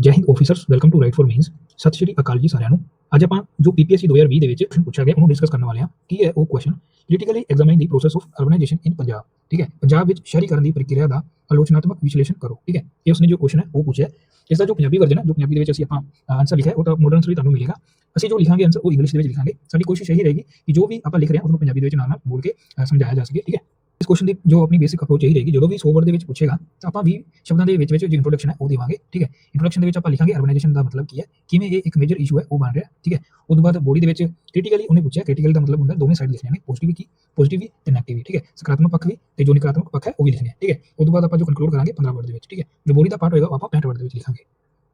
ਜੈ Hind officers welcome to right for means ਸਤਿ ਸ਼੍ਰੀ ਅਕਾਲ ਜੀ ਸਾਰਿਆਂ ਨੂੰ। ਅੱਜ ਆਪਾਂ ਜੋ ਪੀਪੀਐਸਸੀ 2020 ਦੇ ਵਿੱਚ ਕੁਐਸਚਨ ਪੁੱਛਿਆ ਗਿਆ, ਉਹਨੂੰ ਡਿਸਕਸ ਕਰਨ ਵਾਲੇ ਹਾਂ। ਕੀ ਹੈ ਉਹ question critically examine the process of urbanisation in Punjab ਠੀਕ ਹੈ? ਪੰਜਾਬ ਵਿੱਚ ਸ਼ਹਿਰੀਕਰਨ ਦੀ ਪ੍ਰਕਿਰਿਆ ਦਾ ਆਲੋਚਨਾਤਮਕ ਵਿਸ਼ਲੇਸ਼ਣ ਕਰੋ। ਠੀਕ ਹੈ? ਇਹ ਉਸਨੇ ਜੋ ਕੁਐਸਚਨ ਹੈ, ਉਹ ਪੁੱਛਿਆ ਇਸ ਦਾ ਜੋ ਪੰਜਾਬੀ ਵਰਜਨ ਹੈ, ਜੋ ਪੰਜਾਬੀ ਦੇ ਵਿੱਚ ਅਸੀਂ ਆਪਾਂ ਆਨਸਰ ਲਿਖਿਆ ਉਹ ਤਾਂ ਮਾਡਰਨ ਵੀ ਤੁਹਾਨੂੰ ਮਿਲੇਗਾ। ਅਸੀਂ ਜੋ ਲਿਖਾਂਗੇ ਆਨਸਰ ਉਹ ਇੰਗਲਿਸ਼ ਦੇ ਵਿੱਚ ਲਿਖਾਂਗੇ। ਸਾਡੀ ਕੋਸ਼ਿਸ਼ ਇਹੀ ਰਹੇਗੀ ਕਿ ਜੋ ਵੀ ਆਪਾਂ ਲਿਖ ਰਹੇ ਹਾਂ, ਉਹਨੂੰ ਪੰਜਾਬੀ ਦੇ ਵਿੱਚ ਨਾਲ ਨਾਲ ਬੋਲ ਕੇ ਸਮਝਾਇਆ ਜਾ ਸਕੇ। ਠੀਕ ਹੈ? ਇਸ ਕੁਐਸਚਨ ਦੀ ਜੋ ਆਪਣੀ ਬੇਸਿਕ ਅਪਰੋਚ ਇਹੀ ਰਹੇਗੀ, ਜਦੋਂ ਵੀ 100 ਵਰਡ ਦੇ ਵਿੱਚ ਪੁੱਛੇਗਾ, ਤਾਂ ਆਪਾਂ 20 ਸ਼ਬਦਾਂ ਦੇ ਵਿੱਚ ਵਿੱਚ ਜੋ ਇੰਟਰੋਡਕਸ਼ਨ ਹੈ, ਉਹ ਦੇਵਾਂਗੇ, ਠੀਕ ਹੈ? ਇੰਟਰੋਡਕਸ਼ਨ ਦੇ ਵਿੱਚ ਆਪਾਂ ਲਿਖਾਂਗੇ ਅਰਬਨਾਈਜੇਸ਼ਨ ਦਾ ਮਤਲਬ ਕੀ ਹੈ, ਕਿਵੇਂ ਇਹ ਇੱਕ ਮੇਜਰ ਇਸ਼ੂ ਹੈ, ਉਹ ਬਣ ਰਿਹਾ, ਠੀਕ ਹੈ? ਉਸ ਤੋਂ ਬਾਅਦ ਬੋਡੀ ਦੇ ਵਿੱਚ ਕ੍ਰਿਟੀਕਲੀ ਉਹਨੇ ਪੁੱਛਿਆ ਕ੍ਰਿਟੀਕਲ ਦਾ ਮਤਲਬ ਹੁੰਦਾ ਦੋਵੇਂ ਸਾਈਡ ਲਿਖਣੇ ਨੇ ਪੋਜ਼ਿਟਿਵ ਕੀ? ਪੋਜ਼ਿਟਿਵ ਵੀ ਤੇ ਨੈਗੇਟਿਵ ਵੀ, ਠੀਕ ਹੈ? ਸਕਾਰਾਤਮਕ ਪੱਖ ਵੀ ਤੇ ਜੋ ਨਕਾਰਾਤਮਕ ਪੱਖ ਹੈ, ਉਹ ਵੀ ਲਿਖਣੇ ਠੀਕ ਹੈ? ਉਸ ਤੋਂ ਬਾਅਦ ਆਪਾਂ ਜੋ ਕਨਕਲੂਡ ਕਰਾਂਗੇ 15 ਵਰਡ ਦੇ ਵਿੱਚ, ਠੀਕ ਹੈ? ਜੋ ਬੋਡੀ ਦਾ ਪਾਰਟ ਹੋਏਗਾ, ਉਹ ਆਪਾਂ 65 ਵਰਡ ਦੇ ਵਿੱਚ ਲਿਖਾਂਗੇ।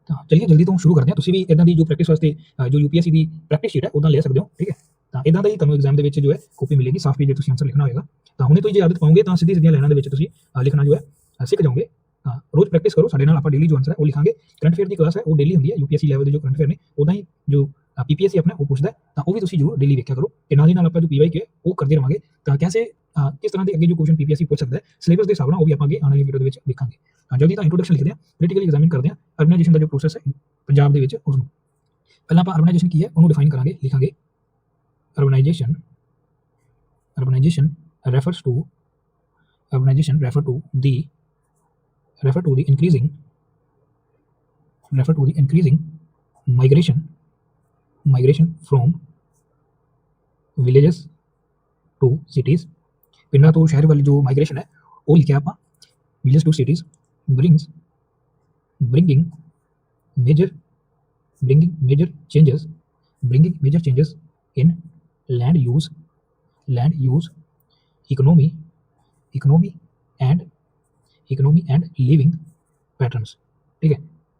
ਤਾਂ ਚਲਿਏ ਜਲਦੀ ਤੋਂ ਸ਼ੁਰੂ ਕਰਦੇ ਹਾਂ। ਤੁਸੀਂ ਵੀ ਇਦਾਂ ਦੀ ਜੋ ਪ੍ਰੈਕਟਿਸ ਵਾਸਤੇ ਅ, ਜੋ ਯੂਪੀਐਸਸੀ ਦੀ ਪ੍ਰੈਕਟਿਸ ਸ਼ੀਟ ਹੈ ਉਹਦਾ ਲੈ ਸਕਦੇ ਹੋ ਠੀਕ ਹੈ? ਤਾਂ ਇਦਾਂ ਦਾ ਹੀ ਤੁਹਾਨੂੰ ਐਗਜ਼ਾਮ ਦੇ ਵਿੱਚ ਜੋ ਹੈ ਕਾਪੀ ਮਿਲੇਗੀ ਸਾਫ਼ ਪੇਜ ਤੇ ਤੁਸੀਂ ਆਨਸਰ ਲਿਖਣਾ ਹੋਏਗਾ। ਤਾਂ ਹੁਣੇ ਤੋਂ ਹੀ ਜੇ ਆਦਤ ਪਾਓਗੇ ਤਾਂ ਸਿੱਧੀ ਸਿੱਧੀਆਂ ਲਾਈਨਾਂ ਦੇ ਵਿੱਚ ਤੁਸੀਂ ਲਿਖਣਾ ਜੋ ਹੈ ਸਿੱਖ ਜਾਓਗੇ। ਤਾਂ ਰੋਜ਼ ਪ੍ਰੈਕਟਿਸ ਕਰੋ ਸਾਡੇ ਨਾਲ ਆਪਾਂ ਡੇਲੀ ਜੋ ਆਨਸਰ ਹੈ ਉਹ ਲਿਖਾਂਗੇ। ਕਰੰਟ ਫੇਅਰ ਦੀ ਕਲਾਸ ਹੈ ਉਹ ਡੇਲੀ ਹੁੰਦੀ ਹੈ ਯੂਪੀਐਸਸੀ ਲੈਵਲ ਦੇ ਜੋ ਕਰੰਟ ਫੇਅਰ ਨੇ ਉਦਾਂ ਹੀ ਜੋ ਪੀਪੀਐਸਸੀ ਆਪਣਾ ਉਹ ਪੁੱਛਦਾ ਤਾਂ ਉਹ ਵੀ ਤੁਸੀਂ ਜ਼ਰੂਰ ਡੇਲੀ ਵੇਖਿਆ ਕਰੋ ਤੇ ਨਾਲ ਹੀ ਨਾਲ ਆਪਾਂ ਜੋ ਪੀਵਾਈ ਕੇ ਉਹ ਕਰਦੇ ਰਵਾਂਗੇ। ਤਾਂ ਕੈਸੇ ਕਿਸ ਤਰ੍ਹਾਂ ਦੇ ਅੱਗੇ ਜੋ ਕੁਐਸਚਨ ਪੀਪੀਐਸਸੀ ਪੁੱਛ ਸਕਦਾ ਹੈ ਸਿਲੇਬਸ ਦੇ ਹਿਸਾਬ ਨਾਲ ਉਹ ਵੀ ਆਪਾਂ ਅੱਗੇ ਆਉਣ ਵਾਲੀ ਵੀਡੀਓ ਦੇ ਵਿੱਚ ਲਿਖਾਂਗੇ ਜਲਦੀ ਤਾਂ ਇੰਟਰੋਡਕਸ਼ਨ ਲਿਖਦੇ ਹਾਂ ਕ੍ਰਿਟੀਕਲੀ ਐਗਜ਼ਾਮਿਨ ਕਰਦੇ ਹਾਂ ਅਰਬਨਾਈਜੇਸ਼ਨ ਦਾ ਜੋ ਪ੍ਰੋਸੈਸ ਹੈ ਪੰਜਾਬ ਦੇ ਵਿੱਚ ਉਸ ਨੂੰ ਪਹਿਲਾਂ ਆਪਾਂ ਅਰਬਨਾਈਜੇਸ਼ਨ ਕੀ ਹੈ ਉਹਨੂੰ ਡਿਫਾਈਨ ਕਰਾਂਗੇ ਲਿਖਾਂਗੇ urbanization urbanization refers to urbanization refer to the refer to the increasing refer to the increasing migration migration from villages to cities ਪਿੰਡਾਂ ਤੋਂ ਸ਼ਹਿਰ ਵੱਲ ਜੋ ਮਾਈਗ੍ਰੇਸ਼ਨ ਹੈ ਉਹ ਲਿਖਿਆ ਆਪਾਂ villages to cities brings bringing major bringing major changes bringing major changes in land use land use economy economy and economy and living patterns ਠੀਕ ਹੈ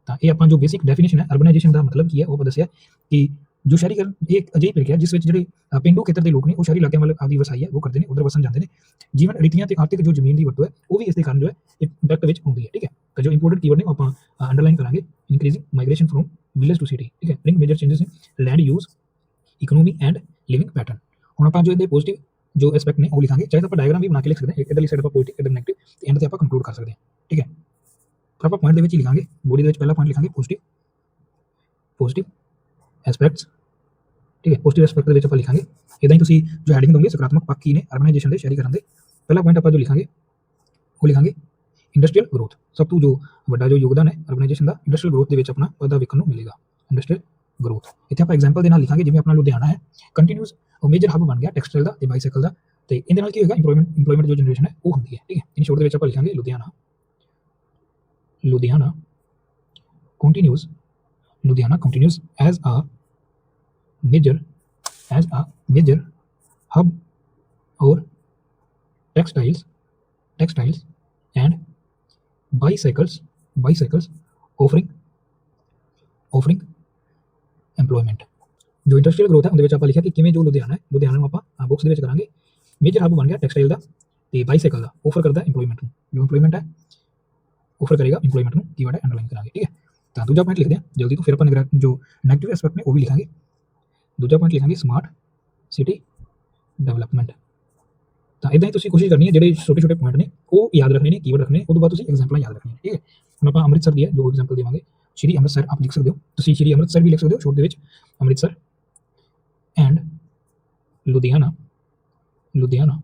ਤਾਂ ਇਹ ਆਪਾਂ ਜੋ ਬੇਸਿਕ ਡੈਫੀਨੇਸ਼ਨ ਹੈ ਅਰਬਨਾਈਜੇਸ਼ਨ ਦਾ ਮਤਲਬ ਕੀ ਹੈ ਉਹ ਆਪਾਂ ਦੱਸਿਆ ਕਿ ਜੋ ਸ਼ਹਿਰੀਕਰਨ ਇਹ ਇੱਕ ਅਜਿਹੀ ਪ੍ਰਕਿਰਿਆ ਜਿਸ ਵਿੱਚ ਜਿਹੜੇ ਅ, ਪੇਂਡੂ ਖੇਤਰ ਦੇ ਲੋਕ ਨੇ ਉਹ ਸ਼ਹਿਰੀ ਇਲਾਕਿਆਂ ਵੱਲ ਆਪਦੀ ਵਸਾਈ ਹੈ ਉਹ ਕਰਦੇ ਨੇ ਉਧਰ ਵਸਣ ਜਾਂਦੇ ਨੇ। ਜੀਵਨ ਰੀਤੀਆਂ ਤੇ ਆਰਥਿਕ ਜੋ ਜ਼ਮੀਨ ਦੀ ਵਰਤੋਂ ਹੈ ਉਹ ਵੀ ਇਸ ਦੇ ਕਾਰਨ ਜੋ ਹੈ ਇੰਪੈਕਟ ਵਿੱਚ ਹੁੰਦੀ ਹੈ ਠੀਕ ਹੈ? ਤਾਂ ਜੋ ਇੰਪੋਰਟੈਂਟ ਕੀਵਰਡ ਨੇ ਉਹ ਆਪਾਂ ਅੰਡਰਲਾਈਨ ਕਰਾਂਗੇ increasing migration from village to city ਠੀਕ ਹੈ? Bring major changes in land use economy and living pattern ਹੁਣ ਆਪਾਂ ਜੋ ਇਹਦੇ ਪੋਜ਼ਿਟਿਵ ਜੋ ਐਸਪੈਕਟ ਨੇ ਉਹ ਲਿਖਾਂਗੇ ਚਾਹੇ ਤਾਂ ਆਪਾਂ ਡਾਇਗਰਾਮ ਵੀ ਬਣਾ ਕੇ ਲਿਖ ਸਕਦੇ ਹਾਂ ਇਧਰਲੀ ਸਾਈਡ ਆਪਾਂ ਪੋਜ਼ਿਟਿਵ ਇਧਰ ਨੈਗੇਟਿਵ ਤੇ ਐਂਡ ਤੇ ਆਪਾਂ ਕੰਕਲੂਡ ਕਰ ਸਕਦੇ ਹਾਂ ਠੀਕ ਹੈ? ਫਿਰ ਆਪਾਂ ਪੁਆਇੰਟ ਦੇ ਵਿੱਚ ਲਿਖਾਂਗੇ ਬੋਡੀ ਦੇ ਵਿੱਚ ਪਹਿਲਾ ਪੁਆਇੰਟ ਲਿਖਾਂਗੇ ਪੋਜ਼ਿਟਿਵ ਪੋਜ਼ਿਟਿਵ ਐਸਪੈਕਟਸ ਠੀਕ ਹੈ ਪੋਜ਼ਿਟਿਵ ਐਸਪੈਕਟ ਦੇ ਵਿੱਚ ਆਪਾਂ ਲਿਖਾਂਗੇ। ਇਦਾਂ ਹੀ ਤੁਸੀਂ ਜੋ ਹੈਡਿੰਗ ਦੋਗੇ, ਸਕਾਰਾਤਮਕ ਪੱਖ ਕੀ ਨੇ ਅਰਬਨਾਈਜੇਸ਼ਨ ਦੇ ਸ਼ਹਿਰੀਕਰਨ ਦੇ ਪਹਿਲਾ ਪੁਆਇੰਟ ਆਪਾਂ ਜੋ ਲਿਖਾਂਗੇ, ਉਹ ਲਿਖਾਂਗੇ ਇੰਡਸਟਰੀਅਲ ਗਰੋਥ ਸਭ ਤੋਂ ਜੋ ਵੱਡਾ ਜੋ ਯੋਗਦਾਨ ਹੈ ਅਰਬਨਾਈਜੇਸ਼ਨ ਦਾ ਇੰਡਸਟਰੀਅਲ ਗਰੋਥ ਦੇ ਵਿੱਚ ਆਪਣਾ ਵਾਧਾ ਵੇਖਣ ਨੂੰ ਮਿਲੇਗਾ। ਇੰਡਸਟਰੀਅਲ ਗਰੋਥ ਇੱਥੇ ਆਪਾਂ ਐਗਜ਼ਾਮਪਲ ਦੇ ਨਾਲ ਲਿਖਾਂਗੇ, ਜਿਵੇਂ ਆਪਣਾ ਲੁਧਿਆਣਾ ਹੈ। ਕੰਟੀਨਿਊਸ ਉਹ ਮੇਜਰ ਹੱਬ ਬਣ ਗਿਆ ਟੈਕਸਟਾਈਲ ਦਾ ਤੇ ਬਾਈਸਾਈਕਲ ਦਾ। ਤੇ ਇਹਦੇ ਨਾਲ ਕੀ ਹੋਏਗਾ ਇੰਪਲੋਇਮੈਂਟ ਇੰਪਲੋਇਮੈਂਟ ਜੋ ਜਨਰੇਸ਼ਨ ਹੈ, ਉਹ ਹੁੰਦੀ ਹੈ, ਠੀਕ ਹੈ? ਇਨ ਸ਼ੋਰਟ ਦੇ ਵਿੱਚ ਆਪਾਂ ਲਿਖਾਂਗੇ Ludhiana. Ludhiana continues Ludhiana continues as a major as a major hub or textiles textiles and bicycles bicycles offering offering employment. ਜੋ ਇੰਡਸਟਰੀਅਲ ਗਰੋਥ ਹੈ ਉਹਦੇ ਵਿੱਚ ਆਪਾਂ ਲਿਖਿਆ ਕਿ ਕਿਵੇਂ ਜੋ ਲੁਧਿਆਣਾ ਹੈ ਲੁਧਿਆਣਾ ਨੂੰ ਆਪਾਂ ਬੁੱਕਸ ਦੇ ਵਿੱਚ ਕਰਾਂਗੇ ਮੇਜਰ ਹੱਬ ਬਣ ਗਿਆ ਟੈਕਸਟਾਈਲ ਦਾ ਤੇ ਬਾਈਸਾਈਕਲ ਦਾ ਆਫਰ ਕਰਦਾ ਇੰਪਲੋਇਮੈਂਟ ਨੂੰ ਜੋ ਇੰਪਲੋਇਮੈਂਟ ਹੈ ਆਫਰ ਕਰੇਗਾ ਇੰਪਲੋਇਮੈਂਟ ਨੂੰ ਕੀਵਰਡ ਹੈ ਅੰਡਰਲਾਈਨ ਕਰਾਂਗੇ ਠੀਕ ਹੈ ਤਾਂ ਦੂਜਾ ਪੁਆਇੰਟ ਲਿਖਦੇ ਹਾਂ ਜਲਦੀ ਤੋਂ ਫਿਰ ਆਪਾਂ ਨਿਗਰਾ- ਜੋ ਨੈਗੇਟਿਵ ਐਸਪੈਕਟ ਨੇ ਉਹ ਵੀ ਲਿਖਾਂਗੇ ਦੂਜਾ ਪੁਆਇੰਟ ਲਿਖਾਂਗੇ ਸਮਾਰਟ ਸਿਟੀ ਡਿਵੈਲਪਮੈਂਟ ਤਾਂ ਇਦਾਂ ਹੀ ਤੁਸੀਂ ਕੋਸ਼ਿਸ਼ ਕਰਨੀ ਹੈ ਜਿਹੜੇ ਛੋਟੇ ਛੋਟੇ ਪੁਆਇੰਟ ਨੇ ਉਹ ਯਾਦ ਰੱਖਣੇ ਨੇ ਕੀਵਰਡ ਰੱਖਣੇ ਨੇ, ਉਹ ਤੋਂ ਬਾਅਦ ਤੁਸੀਂ ਐਗਜ਼ਾਮਪਲਾਂ ਯਾਦ ਰੱਖਣੀਆਂ ਨੇ, ਠੀਕ ਹੈ ਹੁਣ ਆਪਾਂ ਅੰਮ੍ਰਿਤਸਰ ਦੀ ਹੈ ਜੋ ਐਗਜ਼ਾਮਪਲ ਦੇਵਾਂਗੇ ਸ਼੍ਰੀ ਅੰਮ੍ਰਿਤਸਰ ਆਪ ਲਿਖ ਸਕਦੇ ਹੋ ਤੁਸੀਂ ਸ਼੍ਰੀ ਅੰਮ੍ਰਿਤਸਰ ਵੀ ਲਿਖ ਸਕਦੇ ਹੋ ਛੋਟ ਦੇ ਵਿੱਚ Amritsar and Ludhiana Ludhiana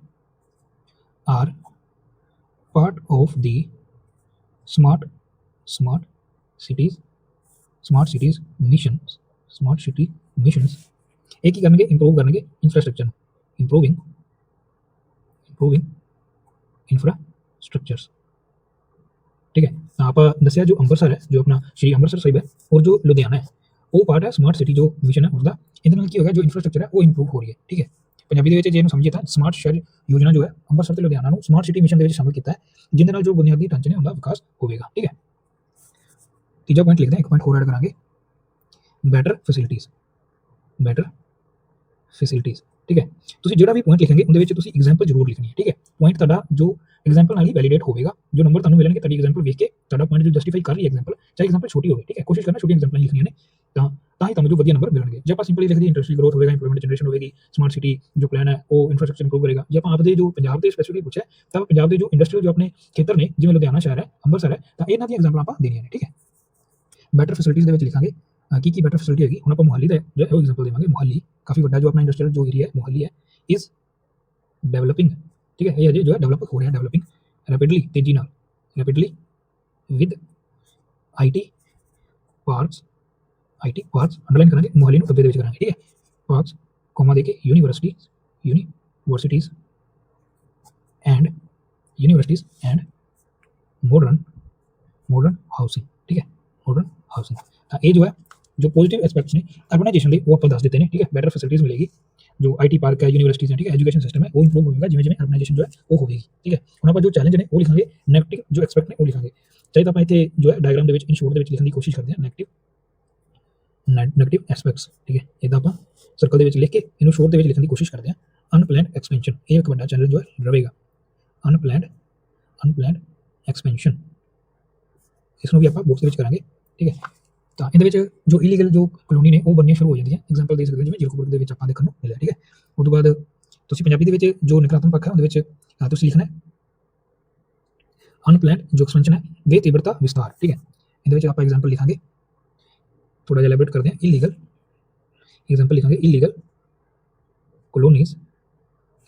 are part of the smart smart cities smart cities missions smart city missions ਇਹ ਕੀ ਕਰਨਗੇ ਇੰਪਰੂਵ ਕਰਨਗੇ ਇਨਫਰਾਸਟ੍ਰਕਚਰ ਨੂੰ ਇੰਪਰੂਵਿੰਗ ਇੰਪਰੂਵਿੰਗ ਇਨਫਰਾਸਟ੍ਰਕਚਰਸ ਠੀਕ ਹੈ ਤਾਂ ਆਪਾਂ ਦੱਸਿਆ ਜੋ ਅੰਮ੍ਰਿਤਸਰ ਹੈ ਜੋ ਆਪਣਾ ਸ਼੍ਰੀ ਅੰਮ੍ਰਿਤਸਰ ਸਾਹਿਬ ਹੈ ਔਰ ਜੋ ਲੁਧਿਆਣਾ ਹੈ ਉਹ ਪਾਰਟ ਹੈ ਸਮਾਰਟ ਸਿਟੀ ਜੋ ਮਿਸ਼ਨ ਹੈ ਉਸਦਾ ਇਹਦੇ ਨਾਲ ਕੀ ਹੋਗਾ ਜੋ ਇਨਫਰਾਸਟ੍ਰਕਚਰ ਹੈ ਉਹ ਇੰਪਰੂਵ ਹੋ ਰਹੀ ਹੈ ਠੀਕ ਹੈ ਪੰਜਾਬੀ ਦੇ ਵਿੱਚ ਜੇ ਇਹਨੂੰ ਸਮਝੀਏ ਤਾਂ ਸਮਾਰਟ ਸ਼ਹਿਰ ਯੋਜਨਾ ਜੋ ਹੈ ਅੰਮ੍ਰਿਤਸਰ ਤੇ ਲੁਧਿਆਣਾ ਨੂੰ ਸਮਾਰਟ ਸਿਟੀ ਮਿਸ਼ਨ ਦੇ ਵਿੱਚ ਸ਼ਾਮਲ ਕੀਤਾ ਹੈ ਜਿਹਦੇ ਨਾਲ ਜੋ ਬੁਨਿਆਦੀ ਢਾਂਚੇ ਨੇ ਉਹਦਾ ਵਿਕਾਸ ਹੋਵੇਗਾ ਠੀਕ ਹੈ ਤੀਜਾ ਪੁਆਇੰਟ ਲਿਖਦੇ ਹਾਂ ਇੱਕ ਪੁਆਇੰਟ ਹੋਰ ਐਡ ਕਰਾਂਗੇ ਬੈਟਰ ਫੈਸਿਲਿਟੀਜ਼ ਬੈਟਰ ਫੈਸਿਲਿਟੀਜ਼ ਠੀਕ ਹੈ ਤੁਸੀਂ ਜਿਹੜਾ ਵੀ ਪੁਆਇੰਟ ਲਿਖਾਂਗੇ ਉਹਦੇ ਵਿੱਚ ਤੁਸੀਂ ਐਗਜ਼ਾਮਪਲ ਜ਼ਰੂਰ ਲਿਖਣੀ ਹੈ ਠੀਕ ਹੈ ਪੁਆਇੰਟ ਤੁਹਾਡਾ ਜੋ ਐਗਜ਼ਾਮਪਲ ਨਾਲ ਹੀ ਵੈਲੀਡੇਟ ਹੋਵੇਗਾ ਜੋ ਨੰਬਰ ਤੁਹਾਨੂੰ ਮਿਲਣਗੇ ਤੁਹਾਡੀ ਐਗਜ਼ਾਮਪਲ ਵੇਖ ਕੇ ਤੁਹਾਡਾ ਪੁਆਇੰਟ ਜੋ ਜਸਟੀਫਾਈ ਕਰ ਰਹੀ ਹੈ ਐਗਜ਼ਾਮਪਲ ਚਾਹੇ ਐਗਜ਼ਾਮਪਲ ਛੋਟੀ ਹੋਵੇ ਠੀਕ ਹੈ ਕੋਸ਼ਿਸ਼ ਕਰਨਾ ਛੋਟੀ ਐਗਜ਼ਾਮਪਲ ਲਿਖਣੀਆਂ ਨੇ ਤਾਂ ਤਾਂ ਹੀ ਤੁਹਾਨੂੰ ਜੋ ਵਧੀਆ ਨੰਬਰ ਮਿਲਣਗੇ ਜੇ ਆਪਾਂ ਸਿੰਪਲੀ ਲਿਖਦੀ ਇੰਡਸਟਰੀ ਗਰੋਥ ਹੋਵੇਗਾ ਇੰਪਲੋਇਮੈਂਟ ਜਨਰੇਸ਼ਨ ਹੋਵੇਗੀ ਸਮਾਰਟ ਸਿਟੀ ਜੋ ਪਲਾਨ ਹੈ ਉਹ ਇਨਫਰਾਸਟ੍ਰਕਚਰ ਇੰਪਰੂਵ ਕਰੇਗਾ ਜੇ ਆਪਾਂ ਆਪਦੇ ਜੋ ਪੰਜਾਬ ਦੇ ਸਪੈਸੀਫਿਕਲੀ ਪੁੱਛਿਆ ਤਾਂ ਪੰਜਾਬ ਦੇ ਜੋ ਇੰਡਸਟਰੀਅਲ ਜੋ ਆਪਣੇ ਖੇਤਰ ਨੇ ਜਿਵੇਂ ਲੁਧਿਆਣਾ ਸ਼ਹਿਰ ਹੈ ਅੰਮ੍ਰਿਤਸਰ ਹੈ ਤਾਂ ਇਹਨਾਂ ਦੀਆਂ ਐਗਜ਼ਾਮਪਲ ਆਪਾਂ ਦੇਣੀਆਂ ਨੇ ਠੀਕ ਹੈ ਬੈਟਰ ਫੈਸਿਲਿਟੀਜ਼ ਦੇ ਵਿੱਚ ਲਿਖਾਂਗੇ ਅ, ਕੀ ਕੀ ਬੈਟਰ ਫੈਸਿਲਿਟੀ ਹੈਗੀ ਹੁਣ ਆਪਾਂ ਮੁਹਾਲੀ ਦਾ ਜੋ ਹੈ ਉਹ ਐਗਜ਼ਾਮਪਲ ਦੇਵਾਂਗੇ ਮੁਹਾਲੀ ਕਾਫੀ ਵੱਡਾ ਜੋ ਆਪਣਾ ਇੰਡਸਟਰੀਅਲ ਜੋ ਏਰੀਆ ਹੈ ਮੁਹਾਲੀ ਹੈ ਇਜ਼ ਡਿਵੈਲਪਿੰਗ ਠੀਕ ਹੈ ਇਹ ਅਜੇ ਜੋ ਹੈ ਡਿਵੈਲਪ ਹੋ ਰਿਹਾ ਡਿਵੈਲਪਿੰਗ ਰੈਪਿਡਲੀ ਤੇਜ਼ੀ ਨਾਲ rapidly with IT parks IT parks underline ਕਰਾਂਗੇ ਮੁਹਾਲੀ ਨੂੰ ਖੱਬੇ ਦੇ ਵਿੱਚ ਕਰਾਂਗੇ ਠੀਕ ਹੈ ਪਾਰਕਸ ਕੋਮਾ ਦੇ ਕੇ university universities and universities and modern modern housing ਠੀਕ ਹੈ modern ਹਾਊਸਿੰਗ ਤਾਂ ਇਹ ਜੋ ਹੈ ਜੋ ਪੋਜ਼ਿਟਿਵ ਐਸਪੈਕਟਸ ਨੇ ਅਰਬਨਾਈਜੇਸ਼ਨ ਦੇ ਉਹ ਆਪਾਂ ਦੱਸ ਦਿੱਤੇ ਨੇ ਠੀਕ ਹੈ ਬੈਟਰ ਫੈਸਿਲਿਟੀਜ਼ ਮਿਲੇਗੀ ਜੋ ਆਈਟੀ ਪਾਰਕ ਹੈ ਯੂਨੀਵਰਸਿਟੀਜ਼ ਠੀਕ ਹੈ ਐਜੂਕੇਸ਼ਨ ਸਿਸਟਮ ਹੈ ਉਹ ਇੰਪਰੂਵ ਹੋਵੇਗਾ ਜਿਵੇਂ ਜਿਵੇਂ ਅਰਬਨਾਈਜੇਸ਼ਨ ਜੋ ਹੈ ਉਹ ਹੋਵੇਗੀ ਠੀਕ ਹੈ ਹੁਣ ਆਪਾਂ ਜੋ ਚੈਲੰਜ ਨੇ ਉਹ ਲਿਖਾਂਗੇ ਨੈਗੇਟਿਵ ਜੋ ਐਸਪੈਕਟ ਨੇ ਉਹ ਲਿਖਾਂਗੇ ਚਾਹੀਦਾ ਆਪਾਂ ਇੱਥੇ ਜੋ ਹੈ ਡਾਇਗਰਾਮ ਦੇ ਵਿੱਚ ਇਨ ਸ਼ੋਰਟ ਦੇ ਵਿੱਚ ਲਿਖਣ ਦੀ ਕੋਸ਼ਿਸ਼ ਕਰਦੇ ਹਾਂ ਨੈਗੇਟਿਵ ਨੈਗੇਟਿਵ ਐਸਪੈਕਟਸ ਠੀਕ ਹੈ ਇਦਾਂ ਆਪਾਂ ਸਰਕਲ ਦੇ ਵਿੱਚ ਲਿਖ ਕੇ ਇਹਨੂੰ ਸ਼ੋਰਟ ਦੇ ਵਿੱਚ ਲਿਖਣ ਦੀ ਕੋਸ਼ਿਸ਼ ਕਰਦੇ ਹਾਂ ਅਨਪਲੈਨਡ ਐਕਸਪੈਂਸ਼ਨ ਇਹ ਇੱਕ ਵੱਡਾ ਚੈਲੰਜ ਜੋ ਹੈ ਰਹੇਗਾ ਅਨਪਲੈਨਡ ਅਨਪਲੈਨਡ ਐਕਸਪੈਂਸ਼ਨ ਇਸ ਨੂੰ ਵੀ ਆਪਾਂ ਬਾਕਸ ਦੇ ਵਿੱਚ ਕਰਾਂਗੇ ਠੀਕ ਹੈ ਤਾਂ ਇਹਦੇ ਵਿੱਚ ਜੋ ਇਲੀਗਲ ਜੋ ਕਲੋਨੀ ਨੇ ਉਹ ਬਣਨੀਆਂ ਸ਼ੁਰੂ ਹੋ ਜਾਂਦੀਆਂ। ਐਗਜ਼ਾਮਪਲ ਦੇ ਸਕਦੇ ਹੋ ਜਿਵੇਂ ਜੀਰਕਪੁਰ ਦੇ ਵਿੱਚ ਆਪਾਂ ਦੇਖਣ ਨੂੰ ਮਿਲਿਆ ਠੀਕ ਹੈ? ਉਸ ਤੋਂ ਬਾਅਦ ਤੁਸੀਂ ਪੰਜਾਬੀ ਦੇ ਵਿੱਚ ਜੋ ਨਕਾਰਾਤਮਕ ਪੱਖ ਹੈ ਉਹਦੇ ਵਿੱਚ ਅ, ਤੁਸੀਂ ਲਿਖਣਾ ਹੈ ਅਨਪਲੈਨਡ ਜੋ ਐਕਸਪੈਂਸ਼ਨ ਹੈ ਵੇ ਤੀਬਰਤਾ ਵਿਸਤਾਰ ਠੀਕ ਹੈ? ਇਹਦੇ ਵਿੱਚ ਆਪਾਂ ਐਗਜ਼ਾਮਪਲ ਲਿਖਾਂਗੇ। ਥੋੜਾ ਜਿਹਾ ਐਲੈਬੋਰੇਟ ਕਰਦੇ ਹਾਂ ਇਲੀਗਲ ਐਗਜ਼ਾਮਪਲ ਲਿਖਾਂਗੇ illegal colonies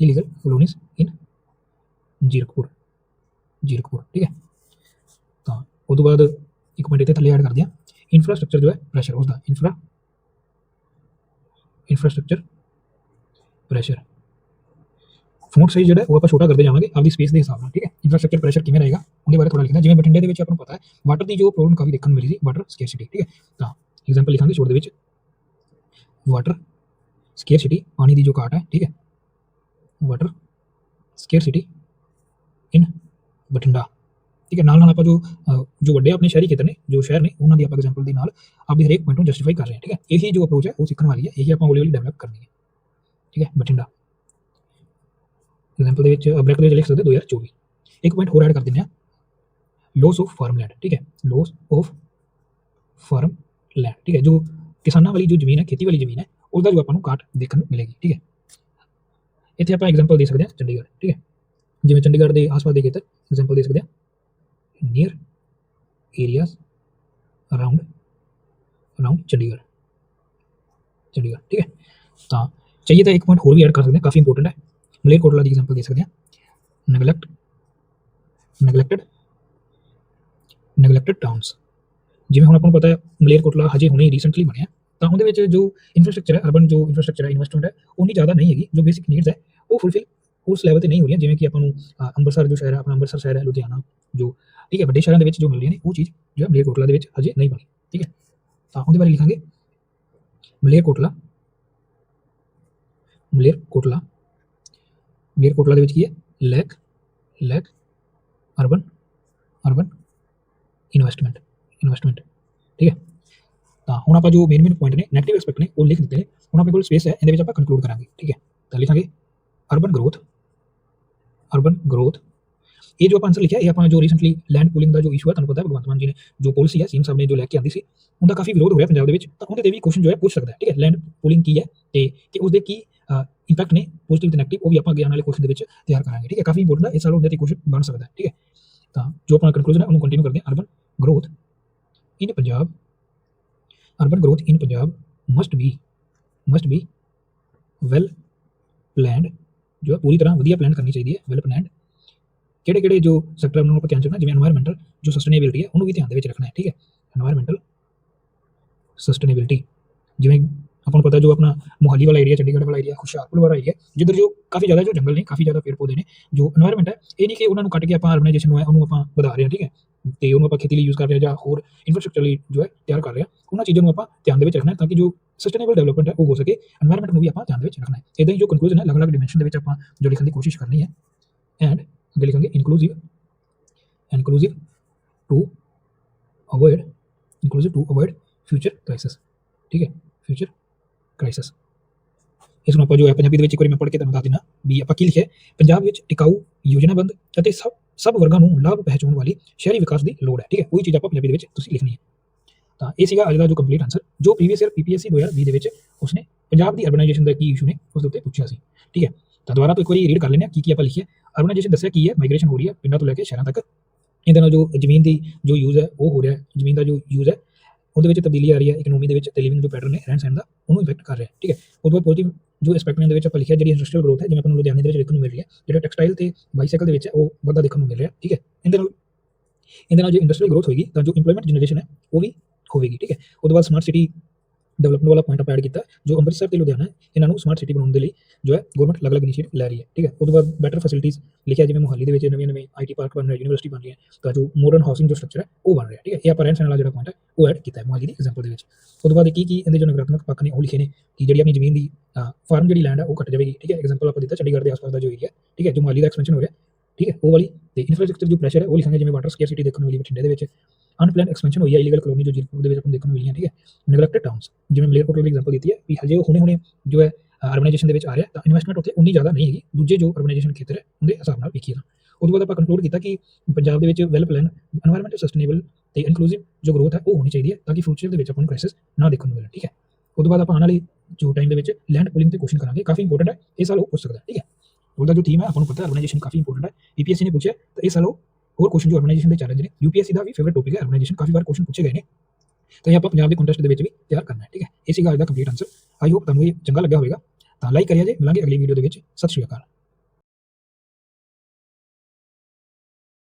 illegal colonies in Zirakpur Zirakpur ਠੀਕ ਹੈ? ਤਾਂ ਉਸ ਤੋਂ ਬਾਅਦ ਇੱਕ ਮਿੰਟ ਇੱਥੇ ਥੱਲੇ ਐਡ ਕਰਦੇ ਹਾਂ। ਇਨਫਰਾਸਟ੍ਰਕਚਰ ਜੋ ਹੈ ਪ੍ਰੈਸ਼ਰ ਉਸ ਦਾ infra infrastructure pressure font size ਜਿਹੜਾ ਹੈ ਉਹ ਆਪਾਂ ਛੋਟਾ ਕਰਦੇ ਜਾਵਾਂਗੇ ਆਪਦੀ ਸਪੇਸ ਦੇ ਹਿਸਾਬ ਨਾਲ ਠੀਕ ਹੈ ਇਨਫਰਾਸਟ੍ਰਕਚਰ ਪ੍ਰੈਸ਼ਰ ਕਿਵੇਂ ਰਹੇਗਾ ਉਹਦੇ ਬਾਰੇ ਥੋੜਾ ਲਿਖਣਾ ਜਿਵੇਂ ਬਠਿੰਡੇ ਦੇ ਵਿੱਚ ਆਪਾਂ ਨੂੰ ਪਤਾ ਹੈ ਵਾਟਰ ਦੀ ਜੋ ਪ੍ਰੋਬਲਮ ਕਾਫੀ ਦੇਖਣ ਨੂੰ ਮਿਲੀ ਸੀ ਵਾਟਰ ਸਕੇਰਸਿਟੀ ਠੀਕ ਹੈ ਤਾਂ ਐਗਜ਼ਾਮਪਲ ਲਿਖਾਂਗੇ ਛੋਟ ਦੇ ਵਿੱਚ ਵਾਟਰ ਸਕੇਰਸਿਟੀ ਪਾਣੀ ਦੀ ਜੋ ਘਾਟ ਹੈ ਠੀਕ ਹੈ ਵਾਟਰ ਸਕੇਰਸਿਟੀ ਇਨ ਬਠਿੰਡਾ ਠੀਕ ਹੈ, ਨਾਲ ਨਾਲ ਆਪਾਂ ਜੋ ਜੋ ਵੱਡੇ ਆਪਣੇ ਸ਼ਹਿਰੀ ਖੇਤਰ ਨੇ, ਜੋ ਸ਼ਹਿਰ ਨੇ, ਉਹਨਾਂ ਦੀ ਆਪਾਂ ਐਗਜ਼ਾਮਪਲ ਦੇ ਨਾਲ ਆਪਦੀ ਹਰੇਕ ਪੁਆਇੰਟ ਨੂੰ ਜਸਟੀਫਾਈ ਕਰ ਰਹੇ ਹਾਂ, ਠੀਕ ਹੈ। ਇਹੀ ਜੋ ਅਪਰੋਚ ਹੈ, ਉਹ ਸਿੱਖਣ ਵਾਲੀ ਹੈ, ਇਹੀ ਆਪਾਂ ਹੌਲੀ ਹੌਲੀ ਡਿਵੈਲਪ ਕਰਨੀ ਹੈ, ਠੀਕ ਹੈ, ਬਠਿੰਡਾ। ਐਗਜ਼ਾਮਪਲ ਦੇ ਵਿੱਚ ਬ੍ਰੈਕ ਦੇ ਵਿੱਚ ਲਿਖ ਸਕਦੇ ਹੋ 2024 ਇੱਕ ਪੁਆਇੰਟ ਹੋਰ ਐਡ ਕਰ ਦਿੰਦੇ ਹਾਂ। ਲੋਸ ਆਫ ਫਾਰਮਲੈਂਡ ਠੀਕ ਹੈ ਲੋਸ ਆਫ ਫਾਰਮ ਲੈਂਡ ਠੀਕ ਹੈ, ਜੋ ਕਿਸਾਨਾਂ ਵਾਲੀ ਜੋ ਜ਼ਮੀਨ ਹੈ, ਖੇਤੀ ਵਾਲੀ ਜ਼ਮੀਨ ਹੈ ਉਹਦਾ ਜੋ ਆਪਾਂ ਨੂੰ ਕਾਟ ਦੇਖਣ ਨੂੰ ਮਿਲੇਗੀ, ਠੀਕ ਹੈ। ਇੱਥੇ ਆਪਾਂ ਐਗਜ਼ਾਮਪਲ ਦੇ ਸਕਦੇ ਹਾਂ, ਚੰਡੀਗੜ੍ਹ, ਠੀਕ ਹੈ। ਜਿਵੇਂ ਚੰਡੀਗੜ੍ਹ ਦੇ ਆਸ-ਪਾਸ ਦੇ ਖੇਤਰ ਐਗਜ਼ਾਮਪਲ ਦੇ ਸਕਦੇ ਹਾਂ। Near areas around around Chandigarh Chandigarh ਠੀਕ ਹੈ ਤਾਂ ਚਾਹੀਏ ਤਾਂ ਇੱਕ ਪੁਆਇੰਟ ਹੋਰ ਵੀ ਐਡ ਕਰ ਸਕਦੇ ਹਾਂ ਕਾਫੀ ਇੰਪੋਰਟੈਂਟ ਹੈ ਮਲੇਰਕੋਟਲਾ ਦੀ ਐਗਜ਼ਾਮਪਲ ਦੇ ਸਕਦੇ ਹਾਂ ਨੈਗਲੈਕਟ ਨੈਗਲੈਕਟਡ ਨੈਗਲੈਕਟਡ ਟਾਊਨਸ ਜਿਵੇਂ ਹੁਣ ਆਪਾਂ ਨੂੰ ਪਤਾ ਹੈ ਮਲੇਰਕੋਟਲਾ ਹਜੇ ਹੁਣੇ ਰੀਸੈਂਟਲੀ ਬਣਿਆ ਤਾਂ ਉਹਦੇ ਵਿੱਚ ਜੋ ਇਨਫਰਾਸਟ੍ਰਕਚਰ ਹੈ ਅਰਬਨ ਜੋ ਇਨਫਰਾਸਟ੍ਰਕਚਰ ਹੈ ਇਨਵੈਸਟਮੈਂਟ ਹੈ ਉਨੀ ਜ਼ਿਆਦਾ ਨਹੀਂ ਹੈਗੀ ਜੋ ਬੇਸਿਕ ਨੀਡਸ ਹੈ ਉਹ ਫੁੱਲਫਿਲ ਉਸ ਲੈਵਲ ਤੇ ਨਹੀਂ ਹੋ ਰਹੀਆਂ, ਜਿਵੇਂ ਕਿ ਆਪਾਂ ਨੂੰ ਅੰਮ੍ਰਿਤਸਰ ਜੋ ਸ਼ਹਿਰ ਹੈ, ਆਪਣਾ ਅੰਮ੍ਰਿਤਸਰ ਸ਼ਹਿਰ ਹੈ, ਲੁਧਿਆਣਾ, ਜੋ ਠੀਕ ਹੈ, ਵੱਡੇ ਸ਼ਹਿਰਾਂ ਦੇ ਵਿੱਚ ਜੋ ਮਿਲ ਰਹੀਆਂ ਨੇ, ਉਹ ਚੀਜ਼ ਜੋ ਹੈ ਮਲੇਰਕੋਟਲਾ ਦੇ ਵਿੱਚ ਹਜੇ ਨਹੀਂ ਬਣੀ, ਠੀਕ ਹੈ। ਤਾਂ ਉਹਦੇ ਬਾਰੇ ਲਿਖਾਂਗੇ। ਮਲੇਰਕੋਟਲਾ ਮਲੇਰਕੋਟਲਾ ਮਲੇਰਕੋਟਲਾ ਦੇ ਵਿੱਚ ਕੀ ਹੈ? Lack lack urban urban investment investment ਠੀਕ ਹੈ। ਤਾਂ ਹੁਣ ਆਪਾਂ ਜੋ ਮੇਨ ਮੇਨ ਪੁਆਇੰਟ ਨੇ ਨੈਗੇਟਿਵ ਐਸਪੈਕਟ ਨੇ, ਉਹ ਲਿਖ ਦਿੱਤੇ ਨੇ। ਹੁਣ ਆਪਣੇ ਕੋਲ ਸਪੇਸ ਹੈ, ਇਹਦੇ ਵਿੱਚ ਆਪਾਂ ਕੰਕਲੂਡ ਕਰਾਂਗੇ, ਠੀਕ ਹੈ। ਤਾਂ ਲਿਖਾਂਗੇ ਅਰਬਨ ਗਰੋਥ ਅਰਬਨ ਗਰੋਥ। ਇਹ ਜੋ ਆਪਾਂ ਆਨਸਰ ਲਿਖਿਆ, ਇਹ ਆਪਾਂ ਜੋ ਰੀਸੈਂਟਲੀ ਲੈਂਡ ਪੂਲਿੰਗ ਦਾ ਜੋ ਇਸ਼ੂ ਹੈ, ਤੁਹਾਨੂੰ ਪਤਾ ਭਗਵੰਤ ਮਾਨ ਜੀ ਨੇ ਜੋ ਪਾਲਿਸੀ ਹੈ ਸੀਐਮ ਸਾਹਿਬ ਨੇ ਜੋ ਲੈ ਕੇ ਆਂਦੀ ਸੀ, ਉਹਦਾ ਕਾਫੀ ਵਿਰੋਧ ਹੋ ਰਿਹਾ ਪੰਜਾਬ ਦੇ ਵਿੱਚ, ਤਾਂ ਉਹਦੇ ਤੇ ਵੀ ਕੁਐਸਚਨ ਜੋ ਹੈ, ਪੁੱਛ ਸਕਦਾ ਹੈ, ਠੀਕ ਹੈ ਲੈਂਡ ਪੂਲਿੰਗ ਕੀ ਹੈ ਤੇ ਕਿ ਉਸਦੇ ਕੀ ਇੰਪੈਕਟ ਨੇ ਪੋਜ਼ਿਟਿਵ ਤੇ ਨੈਗੇਟਿਵ ਉਹ ਵੀ ਆਪਾਂ ਅੱਗੇ ਆਉਣ ਵਾਲੇ ਕੁਐਸਚਨ ਦੇ ਵਿੱਚ ਤਿਆਰ ਕਰਾਂਗੇ, ਠੀਕ ਹੈ, ਕਾਫੀ ਇੰਪੋਰਟੈਂਟ ਹੈ ਇਸ ਸਾਲ ਉਹਦੇ ਤੇ ਕੁਐਸਚਨ ਬਣ ਸਕਦਾ ਹੈ, ਠੀਕ ਹੈ। ਤਾਂ ਜੋ ਆਪਣਾ ਕੰਕਲੂਜਨ ਹੈ, ਉਹਨੂੰ ਕੰਟੀਨਿਊ ਕਰਦੇ ਹਾਂ, urban growth in Punjab, urban growth in Punjab must be must be well planned ਜੋ ਪੂਰੀ ਤਰ੍ਹਾਂ ਵਧੀਆ ਪਲਾਨ ਕਰਨੀ ਚਾਹੀਦੀ ਹੈ ਵੈਲ ਪਲਾਨਡ ਕਿਹੜੇ ਕਿਹੜੇ ਜੋ ਸੈਕਟਰ ਉਹਨਾਂ ਨੂੰ ਆਪਾਂ ਧਿਆਨ ਰੱਖਣਾ, ਜਿਵੇਂ এনवायरमेंटਲ ਜੋ ਸਸਟੇਨੇਬਿਲਟੀ ਹੈ, ਉਹਨੂੰ ਵੀ ਧਿਆਨ ਦੇ ਵਿੱਚ ਰੱਖਣਾ ਹੈ, ਠੀਕ ਹੈ। এনवायरमेंटल ਸਸਟੇਨੇਬਿਲਟੀ ਜਿਵੇਂ ਆਪਾਂ ਨੂੰ ਪਤਾ ਜੋ ਆਪਣਾ ਮੋਹਾਲੀ ਵਾਲਾ ਏਰੀਆ ਚੰਡੀਗੜ੍ਹ ਵਾਲਾ ਏਰੀਆ ਹੁਸ਼ਿਆਰਪੁਰ ਵਾਲਾ ਏਰੀਆ ਜਿੱਧਰ ਜੋ ਕਾਫੀ ਜ਼ਿਆਦਾ ਜੋ ਜੰਗਲ ਨੇ, ਕਾਫੀ ਜ਼ਿਆਦਾ ਪੇੜ ਪੌਦੇ ਨੇ, ਜੋ এনवायरमेंट ਹੈ, ਇਹ ਨਹੀਂ ਕਿ ਉਹਨਾਂ ਨੂੰ ਕੱਟ ਕੇ ਆਪਾਂ ਆਰਗੇਨਾਈਜੇਸ਼ਨ ਨੂੰ ਹੈ ਉਹਨੂੰ ਆਪਾਂ ਵਧਾ ਰਹੇ ਹਾਂ, ਠੀਕ ਹੈ? ਤੇ ਉਹਨੂੰ ਆਪਾਂ ਖੇਤੀ ਲਈ ਯੂਜ਼ ਕਰ ਰਹੇ ਹਾਂ ਜਾਂ ਹੋਰ ਇਨਫਰਾਸਟ੍ਰਕਚਰ ਲਈ ਜੋ ਹੈ ਤਿਆਰ ਕਰ ਰਹੇ ਹਾਂ, ਉਹਨਾਂ ਚੀਜ਼ਾਂ ਨੂੰ ਆਪਾਂ ਧਿਆਨ ਦੇ ਵਿੱਚ ਰੱਖਣਾ ਤਾਂ ਕਿ ਜੋ ਸਸਟੇਨੇਬਲ ਡਿਵੈਲਪਮੈਂਟ ਹੈ, ਉਹ ਹੋ ਸਕੇ এনवायरमेंट ਨੂੰ ਵੀ ਆਪਾਂ ਧਿਆਨ ਦੇ ਵਿੱਚ ਰੱਖਣਾ ਹੈ। ਇਦਾਂ ਹੀ ਜੋ ਕਨਕਲੂਜਨ ਹੈ, ਅਲੱਗ-ਅਲੱਗ ਡਾਈਮੈਂਸ਼ਨ ਦੇ ਵਿੱਚ ਆਪਾਂ ਜੋ ਲਿਖਣ ਦੀ ਕੋਸ਼ਿਸ਼ ਕਰਨੀ ਹੈ। ਐਂਡ ਅੱਗੇ ਲਿਖਾਂਗੇ inclusive inclusive to avoid inclusive to avoid future crisis ਠੀਕ ਹੈ? future ਕ੍ਰਾਈਸਿਸ ਇਸ ਨੂੰ ਆਪਾਂ ਜੋ ਹੈ ਪੰਜਾਬੀ ਦੇ ਵਿੱਚ ਇੱਕ ਵਾਰੀ ਮੈਂ ਪੜ੍ਹ ਕੇ ਤੁਹਾਨੂੰ ਦੱਸ ਦਿੰਦਾ ਵੀ ਆਪਾਂ ਕੀ ਲਿਖਿਆ ਪੰਜਾਬ ਵਿੱਚ ਟਿਕਾਊ ਯੋਜਨਾਬੰਦ ਅਤੇ ਸਭ ਸਭ ਵਰਗਾਂ ਨੂੰ ਲਾਭ ਪਹੁੰਚਾਉਣ ਵਾਲੀ ਸ਼ਹਿਰੀ ਵਿਕਾਸ ਦੀ ਲੋੜ ਹੈ, ਠੀਕ ਹੈ? ਉਹੀ ਚੀਜ਼ ਆਪਾਂ ਪੰਜਾਬੀ ਦੇ ਵਿੱਚ ਤੁਸੀਂ ਲਿਖਣੀ ਹੈ। ਤਾਂ ਇਹ ਸੀਗਾ ਅੱਜ ਦਾ ਜੋ ਕੰਪਲੀਟ ਆਨਸਰ ਜੋ ਪ੍ਰੀਵੀਅਸ ਈਅਰ ਪੀਪੀਐਸਸੀ 2020 ਦੇ ਵਿੱਚ ਉਸਨੇ ਪੰਜਾਬ ਦੀ ਅਰਬਨਾਈਜੇਸ਼ਨ ਦਾ ਕੀ ਇਸ਼ੂ ਨੇ, ਉਸ ਦੇ ਉੱਤੇ ਪੁੱਛਿਆ ਸੀ, ਠੀਕ ਹੈ? ਤਾਂ ਦੁਬਾਰਾ ਤੋਂ ਇੱਕ ਵਾਰੀ ਰੀਡ ਕਰ ਲੈਂਦੇ ਹਾਂ ਕੀ ਕੀ ਆਪਾਂ ਲਿਖਿਆ ਅਰਬਨਾਈਜੇਸ਼ਨ ਦੱਸਿਆ ਕੀ ਹੈ? ਮਾਈਗ੍ਰੇਸ਼ਨ ਹੋ ਰਹੀ ਹੈ, ਪਿੰਡਾਂ ਤੋਂ ਲੈ ਕੇ ਸ਼ਹਿਰਾਂ ਤੱਕ। ਇਹਦੇ ਨਾਲ ਜੋ ਜ਼ਮੀਨ ਦੀ ਜੋ ਯੂਜ਼ ਹੈ, ਉਹ ਹੋ ਰਿਹਾ ਜ਼ਮੀਨ ਦਾ ਜੋ ਯੂਜ਼ ਹੈ ਉਹਦੇ ਵਿੱਚ ਤਬਦੀਲੀ ਆ ਰਹੀ ਹੈ ਇਕਨੋਮੀ ਦੇ ਵਿੱਚ ਤੇ ਲਿਵਿੰਗ ਜੋ ਪੈਟਰਨ ਨੇ, ਰਹਿਣ ਸਹਿਣ ਦਾ, ਉਹਨੂੰ ਇਫੈਕਟ ਕਰ ਰਿਹਾ ਠੀਕ ਹੈ। ਉਹ ਤੋਂ ਬਾਅਦ ਪੋਜ਼ਿਟਿਵ ਜੋ ਐਸਪੈਕਟ ਨੇ ਦੇ ਵਿੱਚ ਆਪਾਂ ਲਿਖਿਆ, ਜਿਹੜੀ ਇੰਡਸਟਰੀਅਲ ਗਰੋਥ ਹੈ, ਜਿਵੇਂ ਆਪਾਂ ਨੂੰ ਲੁਧਿਆਣੇ ਦੇ ਵਿੱਚ ਦੇਖਣ ਨੂੰ ਮਿਲ ਰਹੀ ਹੈ, ਜਿਹੜਾ ਟੈਕਸਟਾਈਲ ਤੇ ਬਾਈਸਾਈਕਲ ਦੇ ਵਿੱਚ ਉਹ ਵਾਧਾ ਦੇਖਣ ਨੂੰ ਮਿਲ ਰਿਹਾ ਠੀਕ ਹੈ। ਇਹਦੇ ਨਾਲ ਇਹਦੇ ਨਾਲ ਜੋ ਇੰਡਸਟਰੀਅਲ ਗਰੋਥ ਹੋਏਗੀ, ਤਾਂ ਜੋ ਇੰਪਲੋਇਮੈਂਟ ਜਨਰੇਸ਼ਨ ਹੈ, ਉਹ ਵੀ ਹੋਵੇਗੀ, ਠੀਕ ਹੈ। ਉਹ ਤੋਂ ਬਾਅਦ ਸਮਾਰਟ ਸਿਟੀ ਡਿਵੈਲਪਮੈਂਟ ਵਾਲਾ ਪੁਆਇੰਟ ਆਪਾਂ ਐਡ ਕੀਤਾ, ਜੋ ਅੰਮ੍ਰਿਤਸਰ ਤੇ ਲੁਧਿਆਣਾ ਇਹਨਾਂ ਨੂੰ ਸਮਾਰਟ ਸਿਟੀ ਬਣਾਉਣ ਦੇ ਲਈ ਜੋ ਹੈ ਗਵਰਨਮੈਂਟ ਅਲੱਗ-ਅਲੱਗ ਇਨੀਸ਼ੀਏਟਿਵ ਲੈ ਰਹੀ ਹੈ, ਠੀਕ ਹੈ। ਉਹ ਤੋਂ ਬਾਅਦ ਬੈਟਰ ਫੈਸਿਲਿਟੀਜ਼ ਲਿਖਿਆ, ਜਿਵੇਂ ਮੋਹਾਲੀ ਦੇ ਵਿੱਚ ਨਵੇਂ ਨਵੇਂ ਆਈਟੀ ਪਾਰਕ ਬਣ ਰਹੇ ਯੂਨੀਵਰਸਿਟੀ ਬਣ ਰਹੀ ਹੈ ਤਾਂ ਜੋ ਮੋਡਰਨ ਹਾਊਸਿੰਗ ਜੋ ਸਟਰਕਚਰ ਹੈ, ਉਹ ਬਣ ਰਿਹਾ, ਠੀਕ ਹੈ। ਇਹ ਆਪਾਂ ਰਹਿਣ ਵਾਲਾ ਜਿਹੜਾ ਪੁਆਇੰਟ ਹੈ, ਉਹ ਐਡ ਕੀਤਾ ਹੈ ਮੁਹਾਲੀ ਦੀ ਐਗਜ਼ਾਮਪਲ ਦੇ ਵਿੱਚ। ਉਹ ਤੋਂ ਬਾਅਦ ਕੀ ਕੀ ਇਹਦੇ ਜੋ ਨਕਾਰਾਤਮਕ ਪੱਖ ਨੇ, ਉਹ ਲਿਖੇ ਨੇ ਕਿ ਜਿਹੜੀ ਆਪਣੀ ਜ਼ਮੀਨ ਦੀ ਫਾਰਮ ਜਿਹੜੀ ਲੈਂਡ ਹੈ, ਉਹ ਘਟ ਜਾਵੇਗੀ, ਠੀਕ ਹੈ। ਐਗਜ਼ਾਮਪਲ ਆਪਾਂ ਦਿੱਤਾ, ਚੰਡੀਗੜ੍ਹ ਦੇ ਆਸ-ਪਾਸ ਦਾ ਜੋ ਏਰੀਆ ਠੀਕ ਹੈ, ਜੋ ਮੋਹਾਲੀ ਦਾ ਐਕਸਪੈਂਸ਼ਨ ਹੋ ਰਿਹਾ, ਠੀਕ ਹੈ। ਉਹ ਵਾਲੀ ਤੇ ਇਨਫਰਾਸਟ੍ਰਕਚਰ ਜੋ ਪ੍ਰੈਸ਼ਰ ਹੈ, ਉਹ ਲਿਖਾਂਗੇ, ਜਿਵੇਂ ਵਾਟਰ ਸਕੇਅਰਸਿਟੀ ਦੇਖਣ ਨੂੰ ਮਿਲੀ, ਬਠਿੰਡੇ ਦੇ ਵਿੱਚ। ਅਨਪਲੈਨ ਐਕਸਪੈਂਸ਼ਨ ਹੋਈ ਹੈ ਇਲੀਗਲ ਕਲੋਨੀ ਜੋ ਜੀਰਪੁਰ ਦੇ ਵਿੱਚ ਆਪਾਂ ਦੇਖਣ ਨੂੰ ਮਿਲੀਆਂ, ਠੀਕ ਹੈ? ਨੈਗਲੈਕਟਡ ਟਾਊਨਸ ਜਿਵੇਂ ਮਲੇਰਕੋਟ ਦੀ ਐਗਜ਼ਾਮਪਲ ਦਿੱਤੀ ਹੈ ਵੀ ਹਜੇ ਉਹ ਹੁਣੇ ਹੁਣੇ ਜੋ ਹੈ ਆਰਗੇਨਾਈਜੇਸ਼ਨ ਦੇ ਵਿੱਚ ਆ ਰਿਹਾ ਤਾਂ ਇਨਵੈਸਟਮੈਂਟ ਉੱਥੇ ਉਨੀ ਜ਼ਿਆਦਾ ਨਹੀਂ ਹੈਗੀ। ਦੂਜੇ ਜੋ ਆਰਗੇਨਾਈਜੇਸ਼ਨ ਖੇਤਰ ਹੈ, ਉਹਦੇ ਹਿਸਾਬ ਨਾਲ ਵੇਖੀਏ ਤਾਂ। ਤੋਂ ਬਾਅਦ ਆਪਾਂ ਕੰਕਲੂਡ ਕੀਤਾ ਕਿ ਪੰਜਾਬ ਦੇ ਵਿੱਚ ਵੈਲ ਪਲਾਨ এনवायरमेंटਲ ਸਸਟੇਨੇਬਲ ਤੇ ਇਨਕਲੂਸਿਵ ਜੋ ਗਰੋਥ ਹੈ, ਉਹ ਹੋਣੀ ਚਾਹੀਦੀ ਹੈ ਤਾਂ ਕਿ ਫਿਊਚਰ ਦੇ ਵਿੱਚ ਆਪਾਂ ਨੂੰ ਕ੍ਰਾਈਸਿਸ ਨਾ ਦੇਖਣ ਨੂੰ ਮਿਲੇ, ਠੀਕ ਹੈ? ਉਹ ਤੋਂ ਬਾਅਦ ਆਪਾਂ ਆਉਣ ਵਾਲੇ ਜੋ ਟਾਈਮ ਦੇ ਵਿੱਚ ਲੈਂਡ ਪੂਲਿੰਗ ਤੇ ਕੁਐਸਚਨ ਕਰਾਂਗੇ, ਕਾਫੀ ਇੰਪੋਰਟੈਂਟ ਹੈ ਇਸ ਸਾਲ ਉਹ ਹੋ ਸਕਦਾ ਠੀਕ ਹੈ? ਉਹਦਾ ਜੋ ਥੀਮ ਹੈ, ਆਪਾਂ ਨੂੰ ਪਤਾ ਆਰਗੇਨਾਈਜੇਸ਼ਨ ਕਾਫੀ ਇੰਪੋਰਟੈਂਟ ਹੈ। ਈਪੀਐਸਸੀ ਨੇ ਪੁੱਛਿਆ, ਤਾਂ ਇਸ ਸਾਲ ਉਹ ਹੋਰ ਕੁਐਸਚਨ ਜੋ ਅਰਬਨਾਈਜੇਸ਼ਨ ਦੇ ਚੈਲੰਜ ਨੇ ਯੂਪੀਐਸਸੀ ਦਾ ਵੀ ਫੇਵਰਟ ਟੌਪਿਕ ਹੈ ਅਰਬਨਾਈਜੇਸ਼ਨ ਕਾਫੀ ਵਾਰ ਕੁਐਸਚਨ ਪੁੱਛੇ ਗਏ ਨੇ। ਤਾਂ ਇਹ ਆਪਾਂ ਪੰਜਾਬ ਦੇ ਕੰਟੈਸਟ ਦੇ ਵਿੱਚ ਵੀ ਤਿਆਰ ਕਰਨਾ ਹੈ, ਠੀਕ ਹੈ? ਇਹ ਸੀਗਾ ਅੱਜ ਦਾ ਕੰਪਲੀਟ ਆਨਸਰ ਆਈ ਹੋਪ ਤੁਹਾਨੂੰ ਇਹ ਚੰਗਾ ਲੱਗਿਆ ਹੋਵੇਗਾ। ਤਾਂ ਲਾਈਕ ਕਰਿਆ ਜੇ, ਮਿਲਾਂਗੇ ਅਗਲੀ ਵੀਡੀਓ ਦੇ ਵਿੱਚ। ਸਤਿ ਸ਼੍ਰੀ ਅਕਾਲ।